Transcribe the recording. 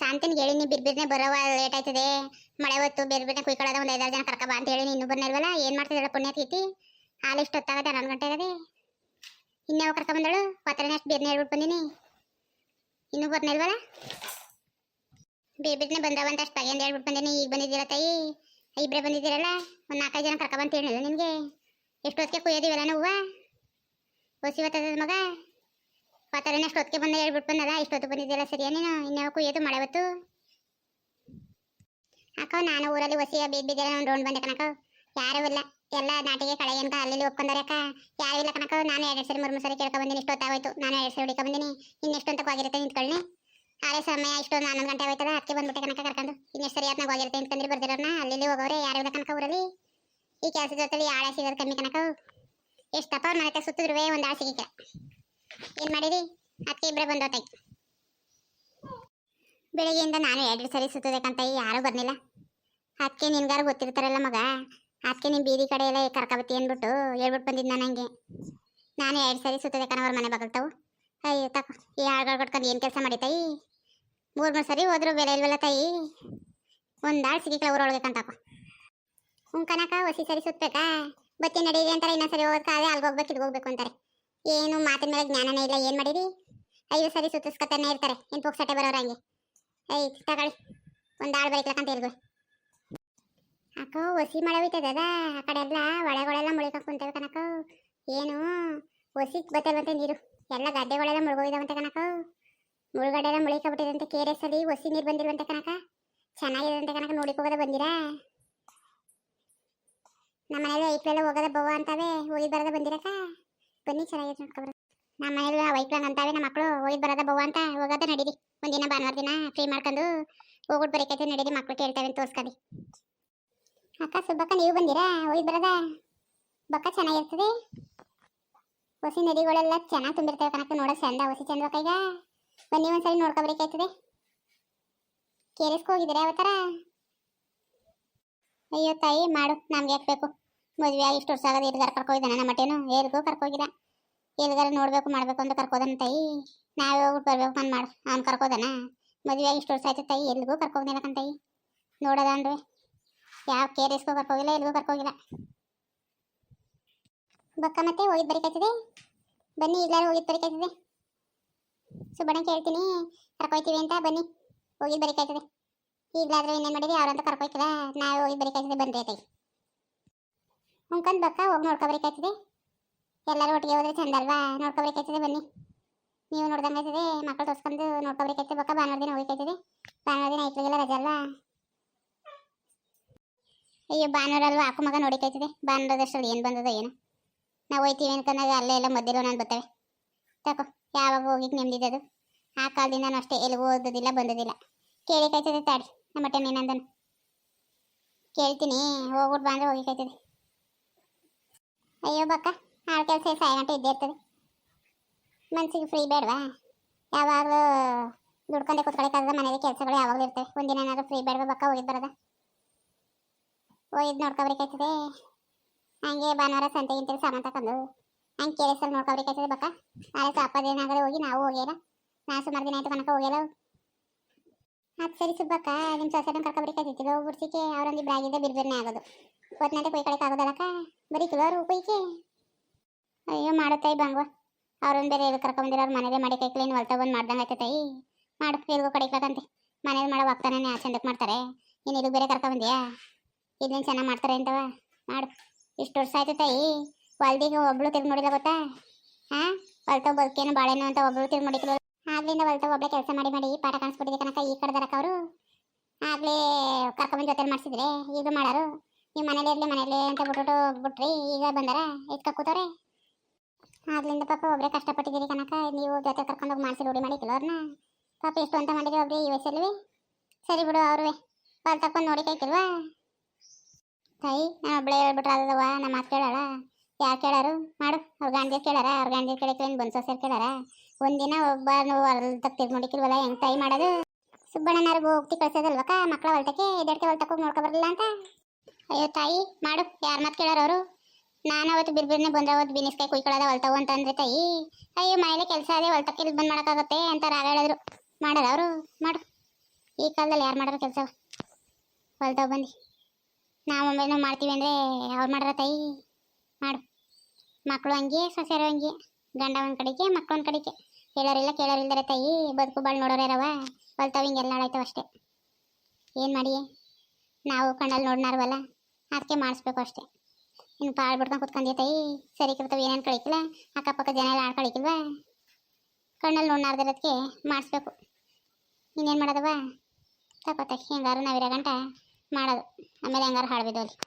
ಶಾಂತಿನಿಗೆ ಹೇಳಿ ನೀವು ಬಿರ್ಬಿರ್ನೆ ಬರೋವ ಲೇಟ್ ಆಯ್ತದೆ. ಮಳೆ ಹೊತ್ತು ಬೇರೆ ಬೇರೆ ಕುಯ್ಕೊಳ್ಳೋದ ಒಂದು ಐದಾರು ಜನ ಕರ್ಕ ಬಾ ಅಂತ ಹೇಳಿ ನೀನು ಬರ್ನಿಲ್ವಲ್ಲ ಏನ್ ಮಾಡ್ತಿದ್ದಾಳೆ ಪುಣ್ಯ ತೀತಿ ಹಾಲು ಇಷ್ಟು ಹೊತ್ತಾಗದೆ ಹನ್ನೊಂದು ಗಂಟೆ ಆಗದೆ. ಇನ್ಯಾವ ಕರ್ಕ ಬಂದಳು? ಪಾತ್ರೆನೇ ಅಷ್ಟು ಬೇರ್ನೆ ಹೇಳ್ಬಿಟ್ಟು ಬಂದೀನಿ. ಇನ್ನೂ ಬರ್ನಿಲ್ವಲ್ಲ ಬೇರೆ ಬೇರೆ ಬಂದವ ಅಂತ ಅಷ್ಟು ಅಂತ ಹೇಳ್ಬಿಟ್ಟು ಬಂದೀನಿ. ಈಗ ಬಂದಿದ್ದೀರ ತಾಯಿ? ಇಬ್ಬರೇ ಬಂದಿದ್ದೀರಲ್ಲ? ಒಂದು ನಾಲ್ಕೈದು ಜನ ಕರ್ಕ ಬಂತ ಹೇಳಿಲ್ಲ ನಿನಗೆ? ಎಷ್ಟು ಹೊತ್ತಿಗೆ ಕುಯ್ಯೋದಿವಲ್ಲ ಹೂವ ಹೊಸಿ ಮಗ? ಪಾತ್ರೆನೇ ಅಷ್ಟೊತ್ತಿಗೆ ಬಂದ ಹೇಳ್ಬಿಟ್ಟು ಬಂದದ ಇಷ್ಟೊತ್ತು ಬಂದಿದ್ದೆಲ್ಲ ಸರಿಯಾ ನೀನು ಇನ್ಯಾವ ಕುಯ್ಯೋದು ಮಳೆ ಹೊತ್ತು. ಅಕ್ಕ, ನಾನು ಊರಲ್ಲಿ ಹೊಸಿಯ ಬೀದ್ ಬಿದ್ದರೆ ಒಂದು ರೌಂಡ್ ಬಂದೆ ಕಣಕ ಯಾರೂ ಇಲ್ಲ. ಎಲ್ಲ ನಾಟಿಗೆ ಕಳೆ ಅಂತ ಅಲ್ಲಿ ಒಪ್ಕೊಂಡಾರೆ ಅಕ್ಕ. ಯಾರು ಇಲ್ಲ ಕಣಕ ನಾನು ಎರಡು ಸರಿ ಮೂರು ಸರಿ ಕೇಳ್ಕೊ ಬಂದಿನಿ. ಇಷ್ಟೊತ್ತಾಗೋಯ್ತು ನಾನು ಎರಡು ಸರಿ ಹುಡುಕ ಬಂದಿನಿ. ಇನ್ನೆಷ್ಟು ಅಂತ ಹೋಗಿರುತ್ತೆ ನಿಂತ್ಕೊಳ್ಳಿ ಅದೇ ಸಮಯ ಇಷ್ಟೊಂದು ಒಂದು ಗಂಟೆ ಆಯ್ತದ ಅದಕ್ಕೆ ಬಂದ್ಬಿಟ್ಟೆ ಕಣಕ ಕರ್ಕೊಂಡು. ಇನ್ನೆಷ್ಟು ಸರಿ ಆತ್ನಾಗ ಹೋಗಿರುತ್ತೆ ಅಂತಂದ್ರೆ ಬರ್ದಿರೋರ್ನ ಅಲ್ಲಿ ಹೋಗೋರೆ. ಯಾರು ಇಲ್ಲ ಕಣಕ ಊರಲ್ಲಿ. ಈ ಕೆಲಸ ಜೊತೆಲಿ ಆಳೆ ಸಿಗೋದು ಕಮ್ಮಿ ಕಣಕ ಎಷ್ಟು ತಪ್ಪ ಅವ್ರ ಮನೆ ಸುತ್ತಿದ್ರುವೆ ಒಂದು ಆಳು ಸಿಗಿಕ. ಏನು ಮಾಡಿರಿ ಅದಕ್ಕೆ ಇಬ್ಬರೇ ಬಂದೋತಾಯ್ತು ಬೆಳಿಗ್ಗೆಯಿಂದ ನಾನು ಎರಡು ಸರಿ ಸುತ್ತಬೇಕಂತ ಯಾರೂ ಬರ್ಲಿಲ್ಲ. ಅದಕ್ಕೆ ನಿನ್ಗಾರು ಗೊತ್ತಿರ್ತಾರಲ್ಲ ಮಗ. ಅದಕ್ಕೆ ನಿಮ್ಮ ಬೀದಿ ಕಡೆ ಎಲ್ಲ ಕರ್ಕೊಬತ್ತಿ ಅಂದ್ಬಿಟ್ಟು ಹೇಳ್ಬಿಟ್ಟು ಬಂದಿದ್ದು ನಾನು ಹಂಗೆ. ನಾನು ಎರಡು ಸರಿ ಸುತ್ತದಕ್ಕನ ಅವ್ರ ಮನೆ ಬಗಲ್ತಾವು ಅಯ್ಯೋ ತಕ್ಕ ಈ ಆಳ್ಗಳು ಕಟ್ಕೊಂಡು ಏನು ಕೆಲಸ ಮಾಡಿ ತಾಯಿ ಮೂರು ಮೂರು ಸರಿ ಹೋದ್ರು ಬೆಲೆ ಇಲ್ವಲ್ಲ ತಾಯಿ? ಒಂದು ಆಳು ಸಿಗಿಕ್ಲ ಊರೊಳಗೆ ಕಂತಾಕೋ ಹುಂಕನಕ ಹೊಸಿ ಸರಿ ಸುತ್ತಬೇಕಾ ಬತ್ತಿ ನಡೀರಿ ಅಂತಾರೆ ಇನ್ನೊಂದು ಸರಿ ಹೋಗೋದಕ್ಕಾದ್ರೆ ಅಲ್ಲಿಗೆ ಹೋಗ್ಬೇಕು ಇಲ್ಲಿಗೆ ಹೋಗ್ಬೇಕು ಅಂತಾರೆ. ಏನು ಮಾತಿನ ಮೇಲೆ ಜ್ಞಾನನೇ ಇಲ್ಲ, ಏನು ಮಾಡಿರಿ ಐದು ಸರಿ ಸುತ್ತಿಸ್ಕೊತಾನೆ ಇರ್ತಾರೆ ಏನು ಪುಕ್ಸಟ್ಟೆ ಬರೋರು ಹಂಗೆ. ಐ ತಗೊಳ್ಳಿ, ಒಂದು ಆಳು ಬರೀಕ್ಲಕ್ಕಂತ ಇರ್ಗಳು ಅಕ್ಕೋ, ಒಸಿ ಮಳೆ ಹೋಯ್ತದ ಆ ಕಡೆ ಎಲ್ಲ ಒಳಗಳೆಲ್ಲ ಮುಳಿಕೊಂಡು ಕುಂತೇವೆ ಕನಕ ಏನು, ಒಸಿ ಬತ್ತಲ್ವಂತೆ ನೀರು, ಎಲ್ಲ ಗದ್ದೆಗಳೆಲ್ಲ ಮುಳುಗೋಗಿದಾವಂತೆ ಕನಕ ಮುಳುಗಡೆ ಎಲ್ಲ ಮುಳಿಕೊಬಿಟ್ಟಿದಂತೆ ಕೆ ಎಸ್ ಅಲ್ಲಿ ಒಸಿ ನೀರು ಬಂದಿರುವಂತೆ ಕನಕ ಚೆನ್ನಾಗಿದಂತೆ ಕನಕ ನೋಡಿಕ್ ಹೋಗೋದ ಬಂದಿರಾ? ನಮ್ಮ ಮನೇಲಿ ಐಕ್ಳೆಲ್ಲ ಹೋಗೋದ ಬವ್ವ ಅಂತಾವೆ, ಹೋಗಿ ಬರೋದ ಬಂದಿರಕ್ಕ? ಬನ್ನಿ ಚೆನ್ನಾಗಿದೆ ನೋಡ್ಕೊಬರ ನಮ್ಮ ಮನೇಲಿ ವೈಕ್ಲಂಗ್ ಅಂತಾವೆ, ನಮ್ಮ ಮಕ್ಕಳು ಹೋಗಿ ಬರೋದ ಬವ್ವ ಅಂತ ಹೋಗೋದ ನಡೀರಿ. ಒಂದಿನ ಭಾನುವಾರ ದಿನ ಫ್ರೀ ಮಾಡ್ಕೊಂಡು ಹೋಗ್ಬಿಟ್ಟು ಬರೀಕೈತೆ ನಡೀರಿ, ಮಕ್ಳು ಕೇಳ್ತಾವೆ ಅಂತ ತೋರ್ಸ್ಕೊಳ್ಳಿ ಅಕ್ಕ ಸುಬ್ಬಕ್ಕ ನೀವು ಬಂದಿರಾ? ಹೋಗಿ ಬರೋದ? ಬಕ್ಕ ಚೆನ್ನಾಗಿರ್ತದೆ ಹೊಸಿ ನದಿಗಳೆಲ್ಲ ಚೆನ್ನಾಗಿ ತುಂಬಿರ್ತವೆ ಕಣಕ್ಕೆ, ನೋಡೋಕೆ ಚಂದ ಹೊಸಿ ಚಂದ ಈಗ ಬನ್ನಿ ಒಂದ್ಸರಿ ನೋಡ್ಕೊಬರಿಕಾಯ್ತದೆ ಕೇರಿಸ್ಕೊ ಹೋಗಿದ್ದೀರಾ ಥರ ಅಯ್ಯೋ ತಾಯಿ, ಮಾಡು, ನಮ್ಗೆ ಹಾಕ್ಬೇಕು ಬೇಕು? ಮದುವೆ ಆಗಿ ಇಷ್ಟು ವರ್ಷ ಆಗೋದು ಎಲ್ಗಾರ ಕರ್ಕೋಗಿದ್ದಾನೆ? ನಮ್ಮ ಮಟ್ಟೇನು ಎಲ್ಲಿಗೂ ಕರ್ಕೋಗಿಲ್ಲ. ಎಲ್ಗಾರ ನೋಡ್ಬೇಕು, ಮಾಡ್ಬೇಕು ಅಂತ ಕರ್ಕೋದನ ತಾಯಿ. ನಾವೇ ಹೋಗ್ಬಿಟ್ಟು ಬರ್ಬೇಕು ಅಂತ ಮಾಡ್. ಅವ್ನು ಕರ್ಕೋದನ? ಮದುವೆ ಆಗಿ ಇಷ್ಟು ವರ್ಷ ಆಯ್ತು ತಾಯಿ ಎಲ್ಗೂ ಕರ್ಕೋಗಿಲ್ಲ ತಾಯಿ? ನೋಡೋದ ಅಂದ್ರೆ ಯಾವ ಕೇರ್ ಹೋಗಿಲ್ಲ ಕರ್ಕೋಗಿಲ್ಲ ಎಲ್ಗೂ ಕರ್ಕೋಗಿಲ್ಲ. ಬಕ್ಕ ಮತ್ತೆ ಹೋಗಿದ್ ಬರಿಕಾಯ್ತದೆ ಬನ್ನಿ ಈಗಲಾರು ಹೋಗಿದ್ ಬರಿಕಾಯ್ತದೆ ಸುಬ್ಬಣ್ಣ ಕೇಳ್ತೀನಿ, ಕರ್ಕೊಯ್ತೀವಿ ಅಂತ, ಬನ್ನಿ. ಹೋಗಿದ್ ಬರಿಕಾಯ್ತದೆ ಈಗಲಾದ್ರೆ ಇನ್ನೇನು ಮಾಡಿರಿ ಅವ್ರಂತ ಕರ್ಕೊಯ್ತದ ನಾವೇ ಹೋಗಿ ಬರಿಕಾಯ್ತದೆ ಬಂದ್ರೆ ಐತೆ ಉಂಕಂದ್ ಬಕ್ಕ, ಹೋಗಿ ನೋಡ್ಕೊಬರಿಕಾಯ್ತದೆ ಎಲ್ಲರೂ ಒಟ್ಟಿಗೆ ಹೋದ್ರೆ ಚಂದ ಅಲ್ವಾ ನೋಡ್ಕೊಬರಿಕಾಯ್ತದೆ ಬನ್ನಿ. ನೀವು ನೋಡ್ದಂಗೆ ಆಯ್ತದೆ ಮಕ್ಕಳು ತೋರ್ಸ್ಕೊಂಡು ನೋಡ್ಕೊಬರಿಕಾಯ್ತದೆ ಬಕ್ಕ, ಭಾನುವಾರ ದಿನ ಹೋಗಿಕಾಯ್ತದೆ ಭಾನುವಾರ ದಿನ ಐತ್ಲಿಗೆಲ್ಲ ರಜೆ ಅಲ್ವಾ? ಅಯ್ಯೋ, ಭಾನುವಾರ ಅಲ್ವಾ? ಹಾಕು ಮಗ ನೋಡಿಕಾಯ್ತದೆ ಭಾನುವಾರದಷ್ಟರಲ್ಲಿ ಏನು ಬಂದದ ಏನು. ನಾವು ಹೋಯ್ತೀವಿ ಅನ್ಕೊಂಡಾಗ ಅಲ್ಲೇ ಎಲ್ಲ ಮಧ್ಯೆ ನಾನು ಬರ್ತವೆ. ತಕೋ, ಯಾವಾಗ ಹೋಗಿಕ್ ನೆಮ್ಮದಿದ್ದದು ಆ ಕಾಲದಿಂದನೂ ಅಷ್ಟೇ ಎಲ್ಲಿ ಓದೋದಿಲ್ಲ, ಬಂದದಿಲ್ಲ. ಕೇಳಿಕಾಯ್ತದೆ ತಾಡಿ ನಮ್ಮ ಟೈಮ್ ಏನಂದನು ಕೇಳ್ತೀನಿ ಹೋಗ್ಬಿಟ್ಟು ಬಂದ್ರೆ ಹೋಗಿಕಾಯ್ತದೆ ಅಯ್ಯೋ ಬಕ್ಕ ಆ ಕೆಲಸ ಸಾಯ ಗಂಟೆ ಇದ್ದೇ ಇರ್ತದೆ. ಮನ್ಸಿಗೆ ಫ್ರೀ ಬೇಡವಾ? ಯಾವಾಗಲೂ ದುಡ್ಕೊಂಡೆ ಕೂತ್ಕೊಳ್ಳೋಕ್ಕಾಗದ ಮನೆಯಲ್ಲಿ ಕೆಲಸಗಳು ಯಾವಾಗಲೂ ಇರ್ತವೆ. ಒಂದಿನ ಏನಾದ್ರು ಫ್ರೀ ಬೇಡವಾ ಬಕ್ಕ ಹೋಗಿದ್ದು ಬರೋದ? ಹೋಗಿದ್ದು ನೋಡ್ಕೊಬ್ರಿಕಾಯ್ತದೆ ಹಂಗೆ ಭಾನುವಾರ ಸಂತೆ ಗಿಂತೆ ಸಾಮಾನು ತಕೊಂಡು ಹಂಗೆ ಕೇಳಿಸಲ್ ನೋಡ್ಕೊಬ್ರಿಕಾಯ್ತದೆ ಬಕ್ಕ. ನಾಳೆ ಆಗಲೇ ಹೋಗಿ ನಾವು ಹೋಗ್ಯಾರ. ನಾ ಸುಮಾರು ದಿನ ಆಯ್ತು ಕನಕ ಹೋಗಿಲ್ಲ ಅದು ಸರಿ ಸುಬ್ಬಕ್ಕ ನಿಮ್ಮ ಸೊಸೆನ ಕರ್ಕೊಬರಿಕಾಯ್ತಿತ್ತು ಹೋಗ್ಬಿಡ್ಸಿಕೆ ಅವ್ರೊಂದು ಇಬ್ಬರು ಆಗಿದ್ದೆ ಬಿರ್ಬಿರ್ನೆ ಆಗೋದು. ಒತ್ನಂತೆ ಕೊಯ್ಕೊಳಕ್ ಆಗೋದಲ್ಲಕ್ಕ? ಬರೀ ಕಿಲೋರು ಕೊಯ್ಕೆ ಅಯ್ಯೋ ಮಾಡುತ್ತಾಯಿ ಬಂಗ್ವ ಅವ್ರೊಂದು ಬೇರೆ ಇದು ಕರ್ಕೊಂಬಂದಿರೋ ಅವ್ರ ಮನೆದೇ ಮಾಡಿ ಕೈ ಕ್ಲೀನ್ ಹೊಲ್ತ ಬಂದು ಮಾಡ್ದಂಗೆ ತಾಯಿ. ಮಾಡು, ಎಲ್ಗೋ ಕಡಿಕ್ಲಕ್ಕಂತೆ ಮನೇಲಿ ಮಾಡೋ ಆ ಚಂದಕ್ಕೆ ಮಾಡ್ತಾರೆ. ನೀನು ಇದು ಬೇರೆ ಕರ್ಕೊಂಬಂದಿಯಾ ಇದನ್ನ ಚೆನ್ನಾಗಿ ಮಾಡ್ತಾರೆ ಅಂತವ? ಮಾಡು. ಇಷ್ಟು ವರ್ಷ ಆಯ್ತು ತಾಯಿ. ಹೊಲ್ದಿಗೆ ಒಬ್ಳು ತಿರ್ಗಿ ನೋಡಿಲ್ಲ ಗೊತ್ತಾ? ಹಾಂ? ಹೊಲ್ತಾವ ಬದುಕೇನು ಬಾಳೆನು ಅಂತ ಒಬ್ಳು ತಿರ್ಗಿ ನೋಡಿದ್ರು ಆಗ್ಲಿಂದ ಹೊಲ್ತ ಒಬ್ಳೆ ಕೆಲಸ ಮಾಡಿ ಮಾಡಿ ಪಾಠ ಕಾಣಿಸ್ಬಿಟ್ಟಿದೆ ಕನಕ ಈ ಕಡೆದರಕ ಅವರು. ಆಗ್ಲೇ ಕರ್ಕೊಂಬಂದು ಜೊತೆ ಮಾಡಿಸಿದ್ರೆ ಈಗ ಮಾಡಾರು. ನೀವು ಮನೇಲಿ ಇರಲಿ, ಮನೇಲಿ ಅಂತ ಬಿಟ್ಬಿಟ್ಟು ಬಿಟ್ರಿ ಈಗ ಬಂದಾರ, ಎತ್ಕ ಕೂತವ್ರೆ? ಆಗ್ಲಿಂದ ಪಾಪ ಒಬ್ರೆ ಕಷ್ಟಪಟ್ಟಿದ್ದೀರಿ ಕನಕ ನೀವು ಜೊತೆ ಕರ್ಕೊಂಡೋಗಿ ಮಾಡಿಸಿ ರೂಢಿ ಮಾಡಿ ಅವ್ರನ್ನ ಪಾಪ ಎಷ್ಟು ಅಂತ ಮಾಡಿದ್ರಿ ಒಬ್ರಿ ಈ ವಯಸ್ಸಲ್ಲಿ. ಸರಿ ಬಿಡು ಅವ್ರುವೆ ಪಾಲ್ ತಕೊಂಡು ನೋಡಿ ಕೈತಿಲ್ವಾ ತಾಯಿ, ನಾನು ಒಬ್ಳೆ ಹೇಳ್ಬಿಟ್ರೆ ನಮ್ಮ ಮಾತು ಕೇಳಲ್ಲ ಯಾರು ಕೇಳಾರು? ಮಾಡು, ಅವ್ರ ಗಾಂಧಿ ಕೇಳಾರ? ಅವ್ರ ಗಾಂಧಿ ಕೇಳಕ್ಕೆ ಬಂದು ಸೊಸೆರ್ ಕೇಳಾರ? ಒಂದಿನ ಒಬ್ಬ ಹೊಲ್ ತಕ್ಕ ತಿರ್ಗೊಂಡಿಕ್ಕಿಲ್ವಲ್ಲ ಹೆಂಗ್ ಟ್ರೈ ಮಾಡೋದು? ಸುಬ್ಬಣ್ಣನಾರ್ಗು ಹೋಗ್ತಿ ಕಳ್ಸೋದಲ್ವಕ್ಕ? ಮಕ್ಳ ಹೊಲ್ತಕ್ಕೆ ಎದಡ್ಕೆ ಹೊಲ್ತಕ್ಕೆ ನೋಡ್ಕೊ ಬರಲಿಲ್ಲ ಅಂತ? ಅಯ್ಯೋ ತಾಯಿ, ಮಾಡು, ಯಾರ ಮಾತು ಕೇಳಾರ ಅವರು? ನಾನು ಅವತ್ತು ಬಿರ್ಬಿರ್ನೆ ಬಂದ್ರೆ, ಅವತ್ತು ಬಿನಿಸ್ಕಾಯಿ ಕುಯ್ಕೊಳ್ಳೋದ ಹೊಲ್ತವು ಅಂತಂದ್ರೆ ತಾಯಿ, ಅಯ್ಯೋ ಮನೇಲಿ ಕೆಲಸ ಅದೇ ಹೊಲ್ತಕ್ಕೆ ಇಲ್ಲಿ ಬಂದು ಮಾಡೋಕ್ಕಾಗತ್ತೆ ಅಂತ ರಾಗ ಹೇಳಿದ್ರು. ಮಾಡಲ್ಲ ಅವರು, ಮಾಡು. ಈ ಕಾಲದಲ್ಲಿ ಯಾರು ಮಾಡೋರು ಕೆಲಸ? ಹೊಲ್ತಾವ್ ಬಂದು ನಾವು ಒಮ್ಮೆ ಮಾಡ್ತೀವಿ ಅಂದರೆ ಅವ್ರು ಮಾಡ್ರ ತಾಯಿ. ಮಾಡು. ಮಕ್ಕಳು ಹಂಗೆ ಸೊಸೆರು ಹಂಗೆ, ಗಂಡ ಒಂದು ಕಡೆಗೆ ಮಕ್ಕಳು ಒಂದು ಕಡೆಗೆ. ಕೇಳೋರಿಲ್ಲ, ಕೇಳೋರಿಲ್ದರೆ ತಾಯಿ, ಬದುಕು ಬಾಳ್ ನೋಡೋರೇ ಇರವ ಹೊಲ್ತಾವ್ ಹಿಂಗೆಲ್ಲ ಹಾಳಾಯ್ತವ ಅಷ್ಟೇ. ಏನು ಮಾಡಿ ನಾವು ಕಣ್ಣಲ್ಲಿ ನೋಡ್ನಾರವಲ್ಲ ಅದಕ್ಕೆ ಮಾಡಿಸ್ಬೇಕು ಅಷ್ಟೇ. ಇನ್ನು ಪಾಳು ಬಿಡ್ಕೊಂಡು ಕುತ್ಕೊಂಡಿ ತಾಯಿ? ಸರಿ ಇರ್ತಾವೆ ಏನೇನು ಕಳಿಕಿಲ್ಲ? ಅಕ್ಕಪಕ್ಕ ಜನ ಎಲ್ಲ ಆಡ್ಕೊಳಿಕಿಲ್ವ ಕಣ್ಣಲ್ಲಿ ನೋಡ್ನಾರ್ದಿರೋದಕ್ಕೆ ಮಾಡಿಸ್ಬೇಕು. ಇನ್ನೇನು ಮಾಡೋದವ? ತಕ್ಷಣ ಹೆಂಗಾರು ನಾವಿರೋ ಗಂಟ ಮಾಡೋದು. ಆಮೇಲೆ ಹೆಂಗಾರು ಹಾಳು